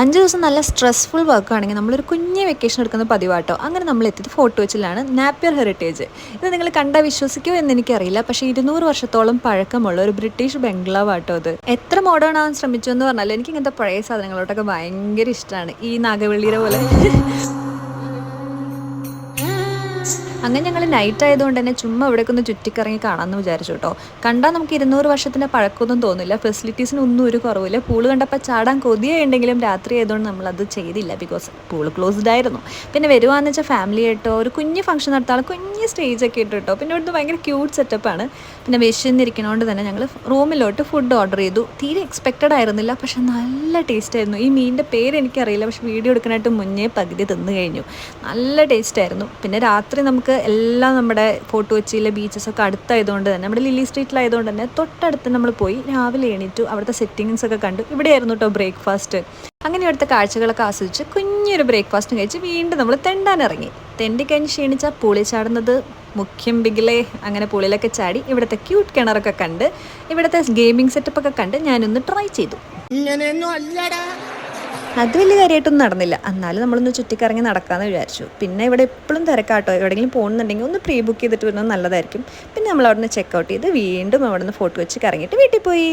അഞ്ച് ദിവസം നല്ല സ്ട്രെസ്ഫുൾ വർക്ക് ആണെങ്കിൽ നമ്മളൊരു കുഞ്ഞ് വെക്കേഷൻ എടുക്കുന്ന പതിവാട്ടോ. അങ്ങനെ നമ്മൾ എത്തിയത് ഫോട്ടോ വെച്ചിലാണ് നാപ്പിയർ ഹെറിറ്റേജ് ഇത് നിങ്ങൾ കണ്ടാൽ വിശ്വസിക്കുമോ എന്ന് എനിക്കറിയില്ല. പക്ഷേ ഇരുന്നൂറ് വർഷത്തോളം പഴക്കമുള്ള ഒരു ബ്രിട്ടീഷ് ബംഗ്ലാവ് ആട്ടോ അത് എത്ര മോഡേൺ ആവാൻ ശ്രമിച്ചു എന്ന് പറഞ്ഞാൽ എനിക്ക് ഇങ്ങനത്തെ പഴയ സാധനങ്ങളോട്ടൊക്കെ ഭയങ്കര ഇഷ്ടമാണ് ഈ നാഗവള്ളിയുടെ പോലെ. അങ്ങനെ ഞങ്ങൾ നൈറ്റ് ആയതുകൊണ്ട് തന്നെ ചുമ്മാ ഇവിടേക്ക് ഒന്ന് ചുറ്റിക്കറങ്ങി കാണാമെന്ന് വിചാരിച്ചു കേട്ടോ കണ്ടാൽ നമുക്ക് ഇരുന്നൂറ് വർഷത്തിന്റെ പഴക്കമൊന്നും തോന്നില്ല. ഫെസിലിറ്റീസിന് ഒന്നും ഒരു കുറവില്ല. പൂൾ കണ്ടപ്പോൾ ചാടാൻ കൊതിയുണ്ടെങ്കിലും രാത്രി ആയതുകൊണ്ട് നമ്മളത് ചെയ്തില്ല. ബിക്കോസ് പൂൾ ക്ലോസ്ഡ് ആയിരുന്നു. പിന്നെ വരുവാന്ന് വെച്ചാൽ ഫാമിലി ആയിട്ടോ ഒരു കുഞ്ഞ് ഫംഗ്ഷൻ നടത്താൻ കുഞ്ഞ് സ്റ്റേജ് ഒക്കെ ഇട്ട് കേട്ടോ പിന്നെ ഇവിടുത്തെ ഭയങ്കര ക്യൂട്ട് സെറ്റപ്പാണ് പിന്നെ വിശന്നിരിക്കണോണ്ട് തന്നെ ഞങ്ങൾ റൂമിലോട്ട് ഫുഡ് ഓർഡർ ചെയ്തു. തീരെ എക്സ്പെക്റ്റഡ് ആയിരുന്നില്ല. പക്ഷെ നല്ല ടേസ്റ്റ് ആയിരുന്നു. ഈ മീനിന്റെ പേര് എനിക്കറിയില്ല. പക്ഷെ വീഡിയോ എടുക്കാനായിട്ട് മുന്നേ പകുതി തിന്നു കഴിഞ്ഞു. നല്ല ടേസ്റ്റ് ആയിരുന്നു. പിന്നെ രാത്രി നമുക്ക് എല്ലാം നമ്മുടെ ഫോർട്ട് കൊച്ചിയിലെ ബീച്ചസ് ഒക്കെ അടുത്തായതുകൊണ്ട് തന്നെ നമ്മുടെ ലില്ലി സ്ട്രീറ്റിലായതുകൊണ്ട് തന്നെ തൊട്ടടുത്ത് നമ്മൾ പോയി രാവിലെ എണീറ്റു അവിടുത്തെ സെറ്റിങ്സ് ഒക്കെ കണ്ടു. ഇവിടെയായിരുന്നു കേട്ടോ ബ്രേക്ക്ഫാസ്റ്റ് അങ്ങനെ അവിടുത്തെ കാഴ്ചകളൊക്കെ ആസ്വദിച്ച് കുഞ്ഞൊരു ബ്രേക്ക്ഫാസ്റ്റും കഴിച്ച് വീണ്ടും നമ്മൾ തെണ്ടാനിറങ്ങി. തെണ്ടി കഴിഞ്ഞ് ക്ഷീണിച്ചാൽ പൂളി ചാടുന്നത് മുഖ്യം ബിഗിലെ അങ്ങനെ പൂളിലൊക്കെ ചാടി ഇവിടുത്തെ ക്യൂട്ട് കിണറൊക്കെ കണ്ട് ഇവിടുത്തെ ഗെയിമിംഗ് സെറ്റപ്പ് ഒക്കെ കണ്ട് ഞാനൊന്ന് ട്രൈ ചെയ്തു. ഇങ്ങനെയൊന്നും അല്ലടാ. അത് വലിയ കാര്യമായിട്ടൊന്നും നടന്നില്ല. എന്നാലും നമ്മളൊന്ന് ചുറ്റിക്കറങ്ങി നടക്കാമെന്ന് വിചാരിച്ചു. പിന്നെ ഇവിടെ എപ്പോഴും തിരക്കാട്ടോ. എവിടെയെങ്കിലും പോകുന്നുണ്ടെങ്കിൽ ഒന്ന് പ്രീ ബുക്ക് ചെയ്തിട്ട് വരുന്നത് നല്ലതായിരിക്കും. പിന്നെ നമ്മൾ അവിടെ നിന്ന് ചെക്കൗട്ട് ചെയ്ത് വീണ്ടും അവിടെ നിന്ന് ഫോട്ടോ വെച്ച് കറങ്ങിയിട്ട് വീട്ടിൽ പോയി.